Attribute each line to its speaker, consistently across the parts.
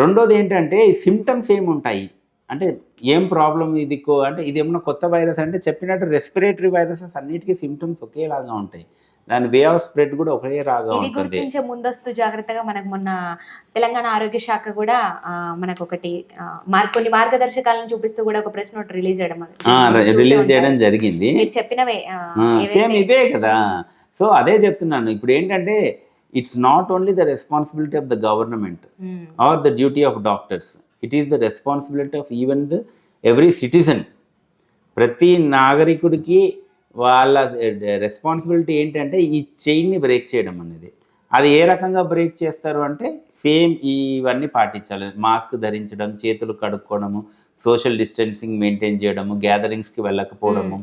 Speaker 1: రెండోది ఏంటంటే ఈ సిమ్టమ్స్ ఏముంటాయి? అంటే ఏం ప్రాబ్లం ఇది అంటే ఇది ఏమన్నా కొత్త వైరస్ అంటే చెప్పినట్టు రెస్పిరేటరీ వైరసెస్ అన్నిటికీ సిమ్టమ్స్ ఒకేలాగా ఉంటాయి. దాని వే ఆఫ్ స్ప్రెడ్ కూడా ఒకే లాగా
Speaker 2: ఇది గుర్తించే ముందస్తు జాగ్రత్తగా మనకు మొన్న తెలంగాణ ఆరోగ్య శాఖ కూడా మనకు ఒకటి కొన్ని మార్గదర్శకాలను చూపిస్తూ కూడా ఒక ప్రెస్ నోట్ రిలీజ్ చేయడం
Speaker 1: రిలీజ్. చేయడం జరిగింది.
Speaker 2: మీరు చెప్పినవే
Speaker 1: సేమ్ ఇవే కదా. సో అదే చెప్తున్నాను. ఇప్పుడు ఏంటంటే it's not only the responsibility of the government or the duty of doctors it is the responsibility of even the every citizen ప్రతి నాగరికుడికి వాళ్ళ రెస్పాన్సిబిలిటీ ఏంటంటే ఈ చైన్ని బ్రేక్ చేయడం అనేది. అది ఏ రకంగా బ్రేక్ చేస్తారు అంటే సేమ్ ఇవన్నీ పాటించాలి. మాస్క్ ధరించడం చేతులు కడుక్కోవడము సోషల్ డిస్టెన్సింగ్ మెయింటైన్ చేయడము గ్యాదరింగ్స్కి వెళ్ళకపోవడము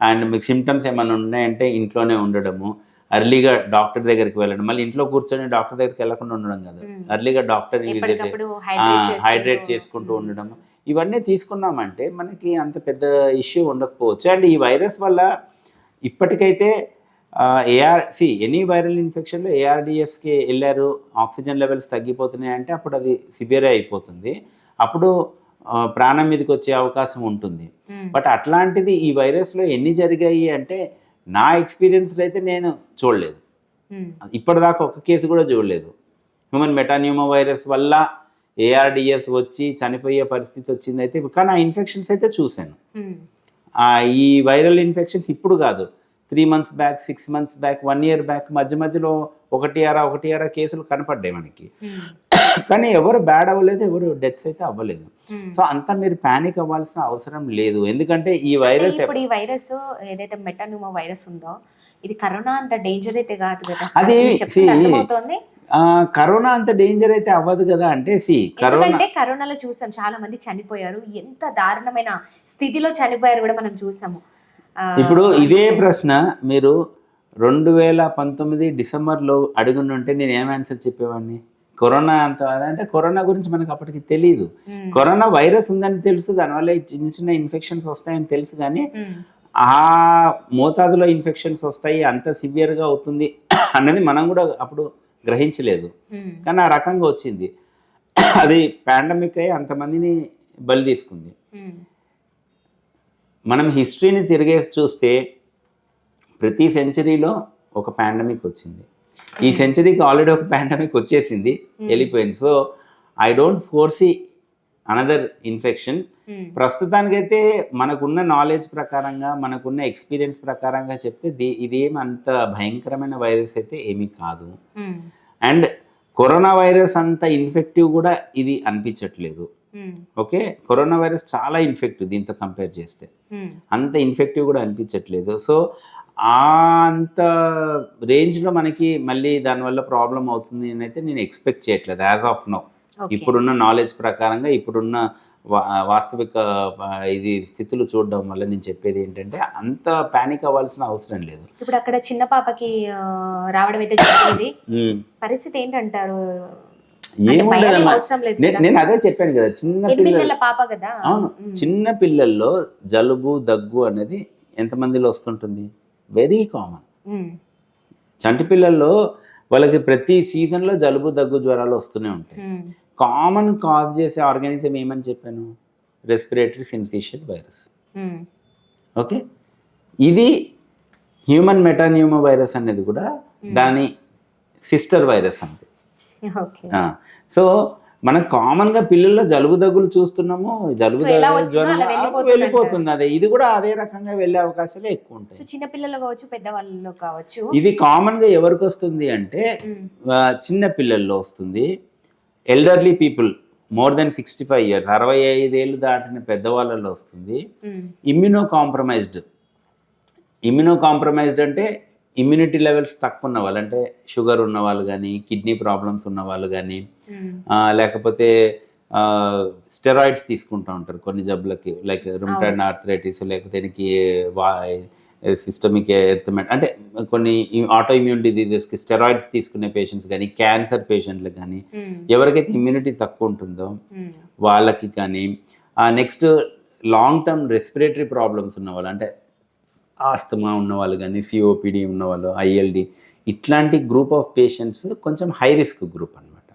Speaker 1: అండ్ మీకు సిమ్టమ్స్ ఏమైనా ఉన్నాయంటే ఇంట్లోనే ఉండడము అర్లీగా డాక్టర్ దగ్గరికి వెళ్ళడం. మళ్ళీ ఇంట్లో కూర్చొని డాక్టర్ దగ్గరికి వెళ్ళకుండా ఉండడం కదా. అర్లీగా డాక్టర్ విజిట్
Speaker 2: హైడ్రేట్ చేసుకుంటూ-
Speaker 1: ఉండడం. ఇవన్నీ తీసుకున్నామంటే మనకి అంత పెద్ద ఇష్యూ ఉండకపోవచ్చు. అండ్ ఈ వైరస్ వల్ల ఇప్పటికైతే ఏఆర్ సి ఎనీ వైరల్ ఇన్ఫెక్షన్లో ఏఆర్డిఎస్కి వెళ్ళారు. ఆక్సిజన్ లెవెల్స్ తగ్గిపోతున్నాయి అంటే అప్పుడు అది సివియర్ అయిపోతుంది. అప్పుడు ప్రాణం మీదకి వచ్చే అవకాశం ఉంటుంది. బట్ అట్లాంటిది ఈ వైరస్లో ఎన్ని జరిగాయి అంటే నా ఎక్స్పీరియన్స్లో అయితే నేను చూడలేదు. ఇప్పటిదాకా ఒక కేసు కూడా చూడలేదు. హ్యూమన్ మెటాన్యూమా వైరస్ వల్ల ఏఆర్డిఎస్ వచ్చి చనిపోయే పరిస్థితి వచ్చింది అయితే కానీ ఆ ఇన్ఫెక్షన్స్ అయితే చూశాను. ఈ వైరల్ ఇన్ఫెక్షన్స్ ఇప్పుడు కాదు. Three months back six months back one year back మధ్య మధ్యలో ఒకటి అరా ఒకటి అరా కేసులు కనపడ్డాయి మనకి. కానీ ఎవరు బ్యాడ్ అవ్వలేదు ఎవరు డెత్స్ అయితే అవ్వలేదు. సో అంతా మీరు ప్యానిక్ అవ్వాల్సిన అవసరం లేదు. ఎందుకంటే ఈ వైరస్
Speaker 2: ఇప్పుడు ఈ వైరస్ ఏదైతే మెటానూమో వైరస్ ఉందో ఇది కరోనా అంత డేంజర్ అయితే కాదు కదా.
Speaker 1: అది
Speaker 2: అర్థమవుతోంది?
Speaker 1: కరోనా అంత డేంజర్ అయితే అవ్వదు కదా అంటే సి కరోనా
Speaker 2: కరోనాలో చూసాం చాలా మంది చనిపోయారు. ఎంత దారుణమైన స్థితిలో చనిపోయారు కూడా మనం చూసాము.
Speaker 1: ఇప్పుడు ఇదే ప్రశ్న మీరు రెండు వేల పంతొమ్మిది డిసెంబర్లో అడుగుంటే నేను ఏం ఆన్సర్ చెప్పేవాడిని? కరోనా అంత అంటే కరోనా గురించి మనకు అప్పటికి తెలియదు కరోనా వైరస్ ఉందని తెలుసు. దానివల్ల చిన్న చిన్న ఇన్ఫెక్షన్స్ వస్తాయని తెలుసు కానీ ఆ మోతాదులో ఇన్ఫెక్షన్స్ వస్తాయి. అంత సివియర్గా అవుతుంది అన్నది మనం కూడా అప్పుడు గ్రహించలేదు. కానీ ఆ రకంగా వచ్చింది. అది పాండమిక్ అయ్యి అంతమందిని బలి తీసుకుంది. మనం హిస్టరీని తిరిగేసి చూస్తే ప్రతి సెంచరీలో ఒక పాండమిక్ వచ్చింది. ఈ సెంచరీకి ఆల్రెడీ ఒక పాండమిక్ వచ్చేసింది వెళ్ళిపోయింది. So I don't foresee another infection ప్రస్తుతానికైతే మనకున్న నాలెడ్జ్ ప్రకారంగా మనకున్న ఎక్స్పీరియన్స్ ప్రకారంగా చెప్తే ది- ఇదేం అంత భయంకరమైన వైరస్ అయితే ఏమీ కాదు. అండ్ కరోనా వైరస్ అంత ఇన్ఫెక్టివ్ కూడా ఇది అనిపించట్లేదు. ఓకే కరోనా వైరస్ చాలా ఇన్ఫెక్టివ్ దీంతో కంపేర్ చేస్తే.
Speaker 2: ఉమ్,
Speaker 1: అంత ఇన్ఫెక్టివ్ కూడా అనిపించట్లేదు. సో అంత రేంజ్లో మనకి మళ్ళీ దానివల్ల ప్రాబ్లం అవుతుంది అని అయితే నేను ఎక్స్పెక్ట్ చేయట్లేదు యాజ్ ఆఫ్ నో. ఇప్పుడున్న నాలెడ్జ్ ప్రకారంగా ఇప్పుడున్న వాస్తవిక ఇది స్థితులు చూడడం వల్ల నేను చెప్పేది ఏంటంటే అంత ప్యానిక్ అవ్వాల్సిన అవసరం లేదు.
Speaker 2: ఇప్పుడు అక్కడ చిన్న పాపకి రావడం అయితే జరిగింది. పరిస్థితి ఏంటంటారు.
Speaker 1: నేను అదే చెప్పాను కదా చిన్న పిల్లలు.
Speaker 2: పాప కదా.
Speaker 1: అవును. చిన్న పిల్లల్లో జలుబు దగ్గు అనేది ఎంతమందిలో వస్తుంటుంది? వెరీ కామన్
Speaker 2: ఉమ్,
Speaker 1: చంటి పిల్లల్లో వాళ్ళకి ప్రతి సీజన్లో జలుబు దగ్గు జ్వరాలు వస్తూనే ఉంటాయి. కామన్ కాజ్ చేసే ఆర్గానిజం ఏమని చెప్పాను? రెస్పిరేటరీ సిన్సిషియల్ వైరస్ ఓకే ఇది హ్యూమన్ మెటాన్యూమా వైరస్ అనేది కూడా దాని సిస్టర్ వైరస్ అంతే.
Speaker 2: ఓకే
Speaker 1: సో మనం కామన్గా పిల్లల్లో జలుబు దగ్గులు చూస్తున్నాము జలుబు
Speaker 2: వెళ్ళిపోతుంది.
Speaker 1: అదే ఇది కూడా అదే రకంగా వెళ్ళే అవకాశాలే ఎక్కువ ఉంటాయి.
Speaker 2: చిన్న పిల్లలు కావచ్చు పెద్దవాళ్ళలో కావచ్చు.
Speaker 1: ఇది కామన్గా ఎవరికి వస్తుంది అంటే చిన్న పిల్లల్లో వస్తుంది. Elderly people more then sixty five years అరవై ఐదేళ్ళు దాటిన పెద్దవాళ్ళలో వస్తుంది. ఇమ్యూనో కాంప్రమైజ్డ్ ఇమ్యూనో కాంప్రమైజ్డ్ అంటే ఇమ్యూనిటీ లెవెల్స్ తక్కువ ఉన్న వాళ్ళు అంటే షుగర్ ఉన్న వాళ్ళు కానీ కిడ్నీ ప్రాబ్లమ్స్ ఉన్న వాళ్ళు కానీ
Speaker 2: ఉమ్,
Speaker 1: లేకపోతే స్టెరాయిడ్స్ తీసుకుంటూ ఉంటారు కొన్ని జబ్బులకి. లైక్ రుమటైడ్ ఆర్థరైటిస్ లేకపోతే దీనికి వా సిస్టమిక్ ఎర్థమెట్ అంటే కొన్ని ఆటో ఇమ్యూన్ డిజీజెస్కి స్టెరాయిడ్స్ తీసుకునే పేషెంట్స్ కానీ క్యాన్సర్ పేషెంట్లు కానీ ఎవరికైతే ఇమ్యూనిటీ తక్కువ ఉంటుందో
Speaker 2: ఉమ్,
Speaker 1: వాళ్ళకి కానీ next long term respiratory problems ఉన్న వాళ్ళు అంటే ఆస్తమా ఉన్నవాళ్ళు కానీ సిఓపిడి ఉన్నవాళ్ళు ఐఎల్డి ఇట్లాంటి గ్రూప్ ఆఫ్ పేషెంట్స్ కొంచెం హై రిస్క్ గ్రూప్ అనమాట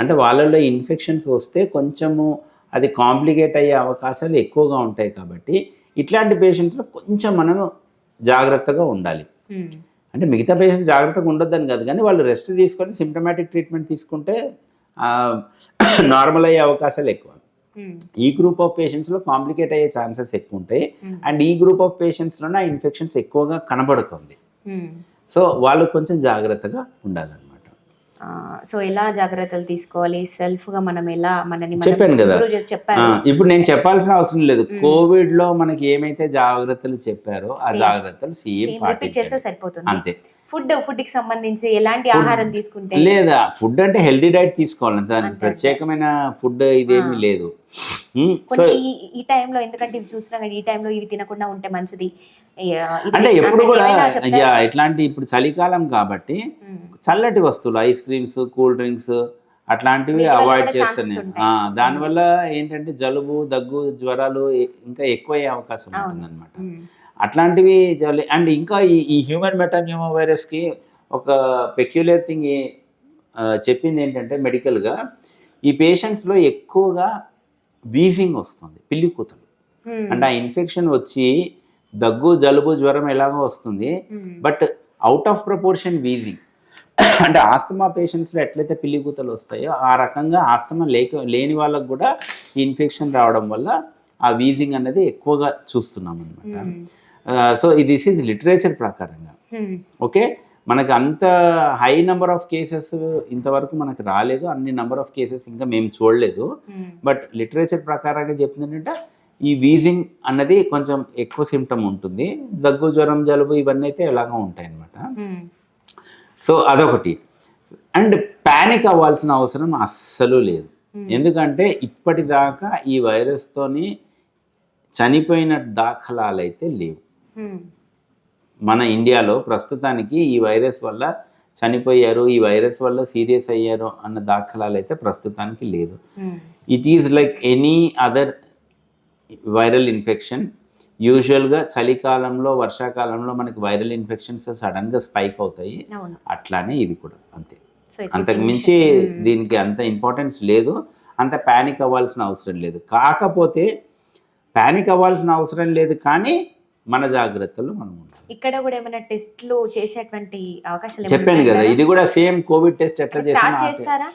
Speaker 1: అంటే వాళ్ళలో ఇన్ఫెక్షన్స్ వస్తే కొంచెము అది కాంప్లికేట్ అయ్యే అవకాశాలు ఎక్కువగా ఉంటాయి కాబట్టి ఇట్లాంటి పేషెంట్స్లో కొంచెం మనము జాగ్రత్తగా ఉండాలి
Speaker 2: మ్మ్.
Speaker 1: అంటే మిగతా పేషెంట్స్ జాగ్రత్తగా ఉండొద్దని కాదు కానీ వాళ్ళు రెస్ట్ తీసుకొని సిమ్టమాటిక్ ట్రీట్మెంట్ తీసుకుంటే నార్మల్ అయ్యే అవకాశాలు ఎక్కువ. ఈ గ్రూప్ ఆఫ్ పేషెంట్స్లో కాంప్లికేట్ అయ్యే ఛాన్సెస్ ఎక్కువ ఉంటాయి. అండ్ ఈ గ్రూప్ ఆఫ్ పేషెంట్స్లోనే ఆ ఇన్ఫెక్షన్స్ ఎక్కువగా కనబడుతుంది. సో వాళ్ళు కొంచెం జాగ్రత్తగా ఉండాలన్నమాట
Speaker 2: సో ఎలా జాగ్రత్తలు తీసుకోవాలి? సెల్ఫ్గా మనం ఎలా మనని మనం
Speaker 1: చెప్పాను కదా. ఇప్పుడు నేను చెప్పాల్సిన అవసరం లేదు. కోవిడ్లో మనకి ఏమైతే జాగ్రత్తలు చెప్పారో ఆ. జాగ్రత్తలు
Speaker 2: రిపీట్ చేస్తే సరిపోతుంది.
Speaker 1: అంతే.
Speaker 2: ఫుడ్ ఫుడ్కి సంబంధించి ఎలాంటి ఆహారం తీసుకుంటే?
Speaker 1: లేదా ఫుడ్ అంటే హెల్తీ డైట్ తీసుకోవాలి. దానికి. ప్రత్యేకమైన ఫుడ్ ఇదేమీ. లేదు.
Speaker 2: ఈ టైంలో ఎందుకంటే ఇవి చూసినా కానీ ఈ టైంలో ఇవి తినకుండా ఉంటే మంచిది.
Speaker 1: అంటే ఎప్పుడు కూడా
Speaker 2: ఏమైనా చెప్తారా?
Speaker 1: యా ఇట్లాంటి ఇప్పుడు చలికాలం కాబట్టి. చల్లటి వస్తువులు ఐస్ క్రీమ్స్ కూల్ డ్రింక్స్ అట్లాంటివి అవాయిడ్ చేస్తున్నాయి దానివల్ల ఏంటంటే జలుబు దగ్గు జ్వరాలు ఇంకా ఎక్కువ అయ్యే అవకాశం. ఉంటుంది అనమాట. అట్లాంటివి అండ్ ఇంకా ఈ ఈ హ్యూమన్ మెటాన్యూమో వైరస్కి ఒక పెక్యులర్ థింగ్ చెప్పింది ఏంటంటే మెడికల్గా ఈ పేషెంట్స్లో ఎక్కువగా వీజింగ్ వస్తుంది పిల్లి
Speaker 2: మ్మ్.
Speaker 1: అంటే ఆ ఇన్ఫెక్షన్ వచ్చి దగ్గు జలుబు జ్వరం ఎలాగో వస్తుంది. But out of proportion wheezing అంటే ఆస్తమా పేషెంట్స్లో ఎట్లయితే పిల్లి కూతలు వస్తాయో ఆ రకంగా ఆస్తమా లేక లేని వాళ్ళకు కూడా ఈ ఇన్ఫెక్షన్ రావడం వల్ల ఆ వీజింగ్ అనేది ఎక్కువగా చూస్తున్నాం అనమాట. సో దిస్ ఈజ్ లిటరేచర్ ప్రకారంగా. ఓకే మనకు అంత హై నెంబర్ ఆఫ్ కేసెస్ ఇంతవరకు మనకు రాలేదు అన్ని నెంబర్ ఆఫ్ కేసెస్ ఇంకా మేము చూడలేదు. బట్ లిటరేచర్ ప్రకారంగా చెప్తుంది ఏంటంటే ఈ వీజింగ్ అన్నది కొంచెం ఎక్కువ సిమ్టమ్ ఉంటుంది దగ్గు జ్వరం జలుబు ఇవన్నీ అయితే ఎలాగో ఉంటాయి అన్నమాట
Speaker 2: మ్మ్.
Speaker 1: సో అదొకటి అండ్ ప్యానిక్ అవ్వాల్సిన అవసరం అస్సలు లేదు. ఎందుకంటే ఇప్పటిదాకా ఈ వైరస్తోని చనిపోయిన దాఖలాలు అయితే లేవు. మన ఇండియాలో ప్రస్తుతానికి ఈ వైరస్ వల్ల చనిపోయారు ఈ వైరస్ వల్ల సీరియస్ అయ్యారు అన్న దాఖలాలు అయితే ప్రస్తుతానికి లేదు. It is like any other viral infection. యూజువల్గా చలికాలంలో వర్షాకాలంలో మనకి వైరల్ ఇన్ఫెక్షన్స్ సడన్గా స్పైక్ అవుతాయి. అట్లానే ఇది కూడా అంతే. అంతకు. మించి. దీనికి అంత ఇంపార్టెన్స్ లేదు. అంత ప్యానిక్ అవ్వాల్సిన అవసరం లేదు. కాకపోతే ప్యానిక్ అవ్వాల్సిన అవసరం లేదు కానీ మన జాగ్రత్తలు మనం ఉండాలి.
Speaker 2: ఇక్కడ కూడా ఏమైనా టెస్ట్లు చేసేటువంటి అవకాశాలు ఏమైనా
Speaker 1: చెప్పాను కదా? ఇది కూడా సేమ్ కోవిడ్ టెస్ట్ ఎట్లా
Speaker 2: చేస్తారా?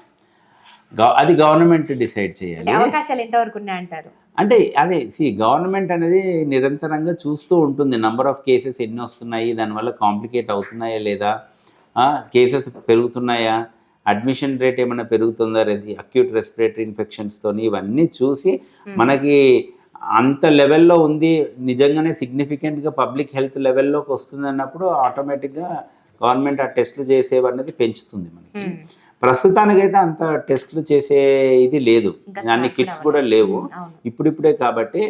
Speaker 1: అది గవర్నమెంట్ డిసైడ్ చేయాలి.
Speaker 2: అవకాశాలు ఎంతవరకు ఉన్నాయి అంటారు
Speaker 1: అంటే అదే సి గవర్నమెంట్ అనేది నిరంతరంగా చూస్తూ ఉంటుంది. నంబర్ ఆఫ్ కేసెస్ ఎన్ని వస్తున్నాయి దానివల్ల కాంప్లికేట్ అవుతున్నాయా లేదా? కేసెస్ పెరుగుతున్నాయా? అడ్మిషన్ రేట్ ఏమైనా పెరుగుతుందా? అక్యూట్ రెస్పిరేటరీ ఇన్ఫెక్షన్స్తోని ఇవన్నీ చూసి
Speaker 2: మ్మ్.
Speaker 1: మనకి అంత లెవెల్లో ఉంది. నిజంగానే సిగ్నిఫికెంట్గా పబ్లిక్ హెల్త్ లెవెల్లోకి వస్తుంది అన్నప్పుడు ఆటోమేటిక్గా గవర్నమెంట్ ఆ టెస్ట్లు చేసేవి అనేది పెంచుతుంది మనకి.
Speaker 2: మ్మ్.
Speaker 1: ప్రస్తుతానికైతే అంత టెస్ట్లు చేసే ఇది లేదు. అన్ని కిట్స్
Speaker 2: కూడా.
Speaker 1: లేవు. ఇప్పుడిప్పుడే కాబట్టి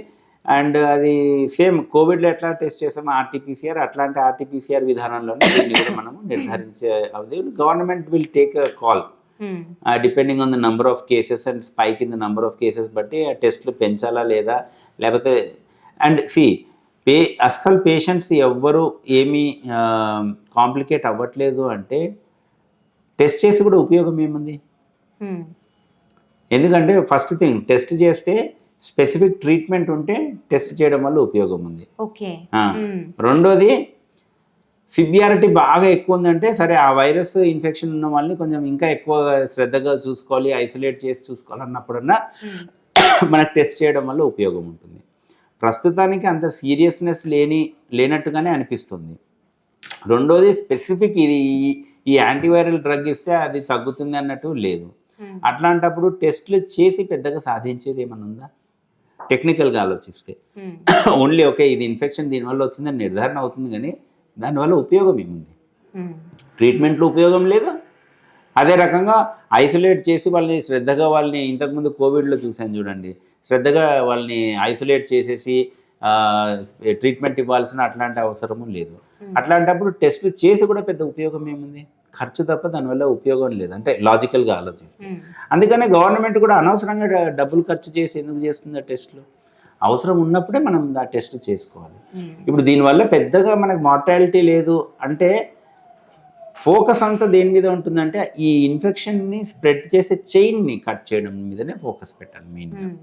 Speaker 1: అండ్ అది సేమ్ కోవిడ్లో ఎట్లా టెస్ట్ చేసామో ఆర్టీపీసీఆర్ అట్లాంటి ఆర్టీపీసీఆర్ విధానంలోనే దీన్ని కూడా మనము నిర్ధారించే అది government will take a call. Depending on the number of cases and spike in the number of cases బట్టి ఆ టెస్ట్లు పెంచాలా లేదా? లేకపోతే అండ్ సి పే అస్సలు పేషెంట్స్ ఎవ్వరు ఏమీ కాంప్లికేట్ అవ్వట్లేదు అంటే టెస్ట్ చేసి కూడా ఉపయోగం ఏముంది. ఎందుకంటే ఫస్ట్ థింగ్ టెస్ట్ చేస్తే స్పెసిఫిక్ ట్రీట్మెంట్ ఉంటే టెస్ట్ చేయడం వల్ల ఉపయోగం ఉంది. రెండోది సివియారిటీ బాగా ఎక్కువ ఉందంటే సరే ఆ వైరస్ ఇన్ఫెక్షన్ ఉన్న వాళ్ళని కొంచెం ఇంకా ఎక్కువ శ్రద్ధగా చూసుకోవాలి ఐసోలేట్ చేసి చూసుకోవాలన్నప్పుడన్నా
Speaker 2: మ్మ్.
Speaker 1: మనకు టెస్ట్ చేయడం వల్ల ఉపయోగం ఉంటుంది ప్రస్తుతానికి అంత సీరియస్నెస్ లేని లేనట్టుగానే అనిపిస్తుంది. రెండోది స్పెసిఫిక్ ఇది ఈ- ఈ యాంటీవైరల్ డ్రగ్ ఇస్తే అది తగ్గుతుంది అన్నట్టు లేదు.
Speaker 2: మ్మ్.
Speaker 1: అట్లాంటప్పుడు టెస్ట్లు చేసి పెద్దగా సాధించేది ఏమన్నా ఉందా? టెక్నికల్గా ఆలోచిస్తే. ఓన్లీ ఓకే ఇది ఇన్ఫెక్షన్ దీనివల్ల వచ్చిందని నిర్ధారణ అవుతుంది కానీ దానివల్ల ఉపయోగం ఏముంది?
Speaker 2: మ్మ్.
Speaker 1: ట్రీట్మెంట్లో ఉపయోగం లేదు. అదే రకంగా ఐసోలేట్ చేసి వాళ్ళని శ్రద్ధగా వాళ్ళని ఇంతకుముందు కోవిడ్లో చూసాను చూడండి. శ్రద్ధగా వాళ్ళని ఐసోలేట్ చేసేసి ట్రీట్మెంట్ ఇవ్వాల్సిన అట్లాంటి అవసరము లేదు. అట్లాంటప్పుడు టెస్ట్లు చేసి కూడా పెద్ద ఉపయోగం ఏముంది ఖర్చు తప్ప దానివల్ల ఉపయోగం లేదు అంటే లాజికల్గా ఆలోచిస్తే. అందుకనే గవర్నమెంట్ కూడా అనవసరంగా డబ్బులు ఖర్చు చేసి ఎందుకు చేస్తుంది ఆ టెస్ట్లు అవసరం ఉన్నప్పుడే మనం ఆ టెస్ట్ చేసుకోవాలి. ఇప్పుడు దీనివల్ల పెద్దగా మనకు మార్టాలిటీ లేదు అంటే ఫోకస్ అంతా దేని మీద ఉంటుందంటే ఈ ఇన్ఫెక్షన్ని స్ప్రెడ్ చేసే చైన్ని కట్ చేయడం మీదనే ఫోకస్ పెట్టాలి మెయిన్
Speaker 2: ఉమ్.